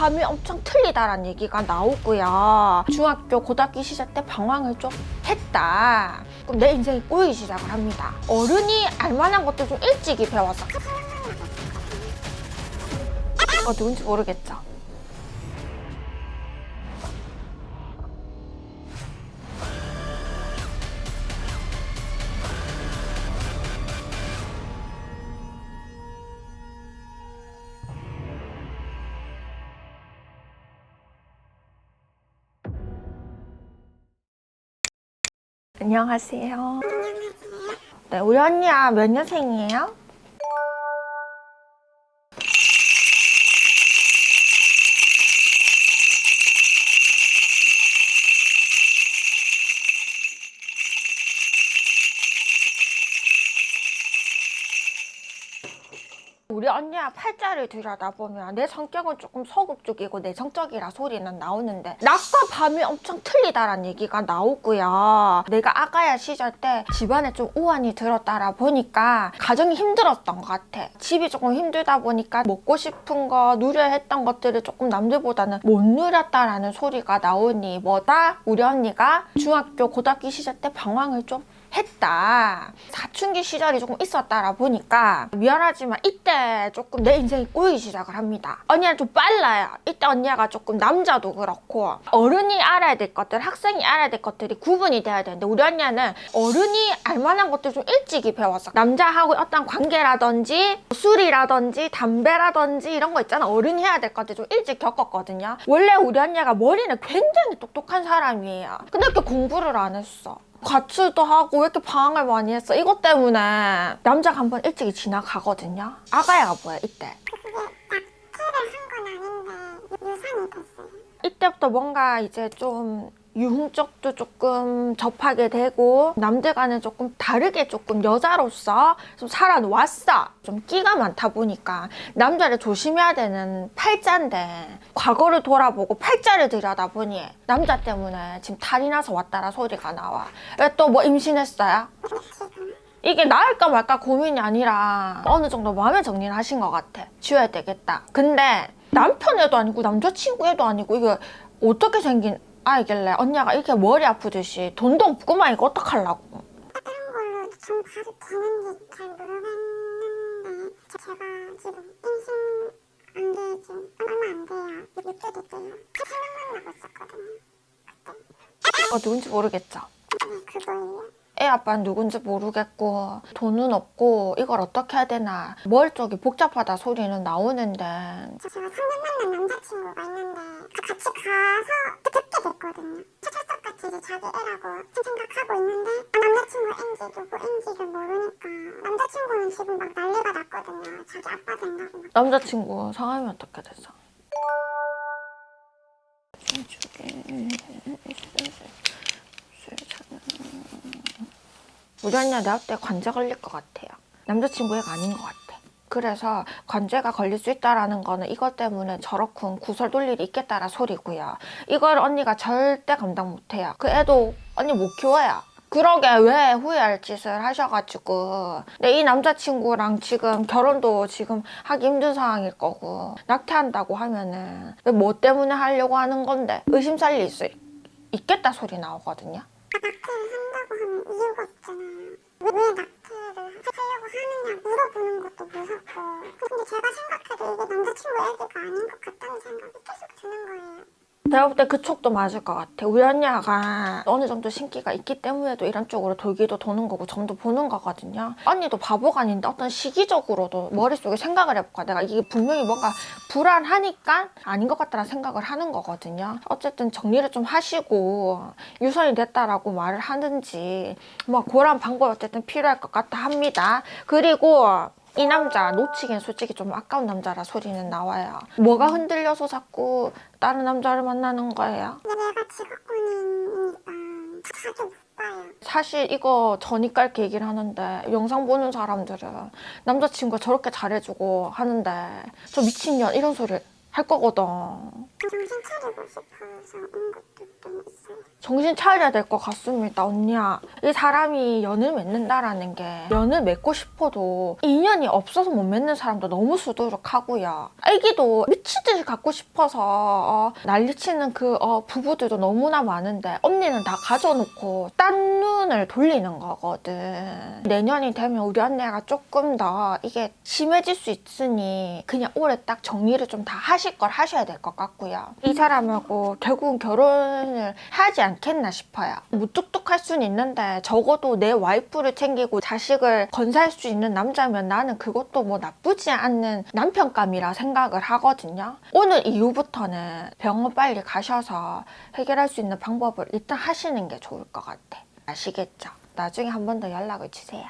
밤이 엄청 틀리다라는 얘기가 나오고요. 중학교, 고등학교 시절 때 방황을 좀 했다. 그럼 내 인생이 꼬이기 시작을 합니다. 어른이 알만한 것도 좀 일찍이 배워서. 어, 누군지 모르겠죠. 안녕하세요. 네, 우리 언니야 몇 년생이에요? 우리 언니야 팔자를 들여다보면 내 성격은 조금 소극적이고 내성적이라 소리는 나오는데 낮과 밤이 엄청 틀리다라는 얘기가 나오고요. 내가 아가야 시절 때 집안에 좀 우환이 들었다라 보니까 가정이 힘들었던 것 같아. 집이 조금 힘들다 보니까 먹고 싶은 거 누려야 했던 것들을 조금 남들보다는 못 누렸다라는 소리가 나오니 뭐다? 우리 언니가 중학교 고등학교 시절 때 방황을 좀 했다. 사춘기 시절이 조금 있었다라 보니까 미안하지만 이때 조금 내 인생이 꼬이기 시작을 합니다. 언니는 좀 빨라요. 이때 언니가 조금 남자도 그렇고 어른이 알아야 될 것들, 학생이 알아야 될 것들이 구분이 돼야 되는데 우리 언니는 어른이 알만한 것들 좀 일찍이 배웠어. 남자하고 어떤 관계라든지 술이라든지 담배라든지 이런 거 있잖아. 어른이 해야 될 것들 좀 일찍 겪었거든요. 원래 우리 언니가 머리는 굉장히 똑똑한 사람이에요. 근데 이렇게 공부를 안 했어. 가출도 하고 왜 이렇게 방황을 많이 했어? 이것 때문에 남자가 한 번 일찍이 지나가거든요. 아가야가 뭐야 이때? 그게 낙태를 한 건 아닌데 유산이 됐어요. 이때부터 뭔가 이제 좀 유흥적도 조금 접하게 되고 남들과는 조금 다르게 조금 여자로서 좀 살아왔어. 좀 끼가 많다 보니까 남자를 조심해야 되는 팔자인데 과거를 돌아보고 팔자를 들여다보니 남자 때문에 지금 탈이 나서 왔다라 소리가 나와. 왜 또 뭐 임신했어요? 이게 나을까 말까 고민이 아니라 어느 정도 마음의 정리를 하신 것 같아. 지워야 되겠다. 근데 남편애도 아니고 남자친구애도 아니고 이게 어떻게 생긴 아이길래 언니가 이렇게 머리 아프듯이 돈도 없구만 이거 어떡하려고. 다른 걸로 좀 봐도 되는지 잘 모르겠는데 제가 지금 임신 안 되지 얼마 안 돼요. 6개 됐대요. 사람 만나고 있었거든요. 어, 누군지 모르겠죠. 아빠는 누군지 모르겠고 돈은 없고 이걸 어떻게 해야 되나 머릿 쪽이 복잡하다 소리는 나오는데 제가 상대 만난 남자친구가 있는데 같이 가서 듣게 됐거든요. 철석같이 이제 자기 애라고 생각하고 있는데 아, 남자친구 NG 누구 NG를 모르니까 남자친구는 지금 막 난리가 났거든요. 자기 아빠 막. 남자친구 성함이 어떻게 됐어? 우리 언니가 내가 때 관제 걸릴 것 같아요. 남자친구 애가 아닌 것 같아. 그래서 관제가 걸릴 수 있다라는 거는 이것 때문에 저렇군 구설 돌 일이 있겠다라 소리고요. 이걸 언니가 절대 감당 못해요. 그 애도 언니 못 키워요. 그러게 왜 후회할 짓을 하셔가지고 근데 이 남자친구랑 지금 결혼도 지금 하기 힘든 상황일 거고 낙태한다고 하면은 왜뭐 때문에 하려고 하는 건데 의심 살릴 수 있- 있겠다 소리 나오거든요 한다고 하는 이유가 있잖아요. 왜, 왜 낙태를 하려고 하느냐 물어보는 것도 무섭고. 근데 제가 생각해도 이게 남자친구 얘기가 아닌 것 같다는 생각이 계속. 내가 볼 때 그쪽도 맞을 것 같아. 우리 언니가 어느 정도 신기가 있기 때문에도 이런 쪽으로 돌기도 도는 거고 점도 보는 거거든요. 언니도 바보가 아닌데 어떤 시기적으로도 머릿속에 생각을 해볼까. 내가 이게 분명히 뭔가 불안하니까 아닌 것 같다는 생각을 하는 거거든요. 어쨌든 정리를 좀 하시고 유선이 됐다라고 말을 하는지 뭐 그런 방법이 어쨌든 필요할 것 같다 합니다. 그리고 이 남자 놓치기엔 솔직히 좀 아까운 남자라 소리는 나와요. 뭐가 흔들려서 자꾸 다른 남자를 만나는 거예요? 내가 직업군인이니까 자주 못 봐요. 사실 이거 이렇게 얘기를 하는데 영상 보는 사람들은 남자친구가 저렇게 잘해주고 하는데 저 미친년 이런 소리 할 거거든. 정신 차리고 싶어서 온 것도 좀 있어요. 정신 차려야 될 것 같습니다, 언니야. 이 사람이 연을 맺는다라는 게 연을 맺고 싶어도 인연이 없어서 못 맺는 사람도 너무 수두룩하고요. 애기도 미치듯이 갖고 싶어서 어, 난리치는 그 어, 부부들도 너무나 많은데 언니는 다 가져놓고 딴 눈을 돌리는 거거든. 내년이 되면 우리 언니가 조금 더 이게 심해질 수 있으니 그냥 올해 딱 정리를 좀 다 하실 걸 하셔야 될 것 같고요. 이 사람하고 결국은 결혼을 하지 않겠나 싶어요. 무뚝뚝할 수는 있는데 적어도 내 와이프를 챙기고 자식을 건사할 수 있는 남자면 나는 그것도 뭐 나쁘지 않는 남편감이라 생각을 하거든요. 오늘 이후부터는 병원 빨리 가셔서 해결할 수 있는 방법을 일단 하시는 게 좋을 것 같아. 아시겠죠? 나중에 한 번 더 연락을 주세요.